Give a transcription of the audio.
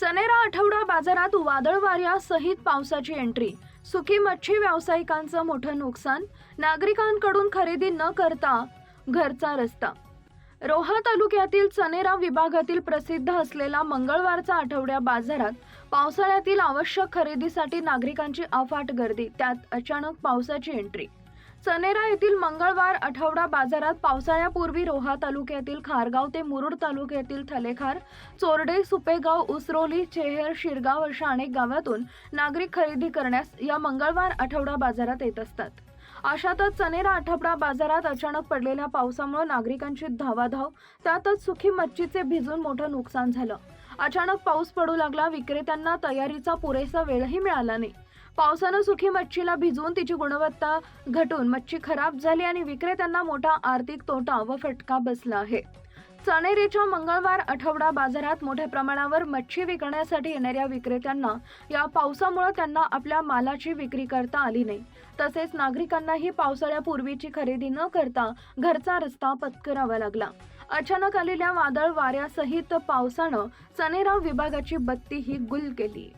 चनेरा आठवडा वादळ वाऱ्यासहित पावसाची एंट्री सुखी मच्छी व्यावसायिकांचं मोठं नुकसान. नागरिकांकडून खरेदी न करता घरचा रस्ता. रोहा तालुक्यातील चनेरा विभागातील प्रसिद्ध असलेला मंगळवारचा आठवड्या बाजारात पावसाळ्यातील आवश्यक खरेदीसाठी नागरिकांची अफाट गर्दी. त्यात अचानक पावसाची एंट्री चनेरा येथील मंगळवार आठवडा बाजारात पावसाळ्यापूर्वी रोहा तालुक्यातील खारगाव ते मुरुड तालुक्यातील थलेखार चोरडे सुपेगाव उसरोली चेहेर शिरगाव अशा अनेक गावातून नागरिक खरेदी करण्यास या मंगळवार आठवडा बाजारात येत असतात. अशातच चनेरा आठवडा बाजारात अचानक पडलेल्या पावसामुळे नागरिकांची धावाधाव त्यातच सुखी मच्छीचे भिजून मोठं नुकसान झालं. अचानक पाऊस पडू लागला विक्रेत्यांना तयारीचा पुरेसा वेळही मिळाला नाही. पावसानं सुखी मच्छीला भिजवून तिची गुणवत्ता घटून मच्छी खराब झाली आणि विक्रेत्यांना मोठा आर्थिक तोटा व फटका बसला आहे. चणेरीच्या मंगळवार आठवडा बाजारात मोठ्या प्रमाणावर मच्छी विकण्यासाठी येणाऱ्या विक्रेत्यांना या पावसामुळे त्यांना आपल्या मालाची विक्री करता आली नाही. तसेच नागरिकांनाही पावसाळ्यापूर्वीची खरेदी न करता घरचा रस्ता पत्करावा लागला. अचानक आलेल्या वादळ वाऱ्यासहित पावसानं चणेराव विभागाची बत्ती ही गुल केली.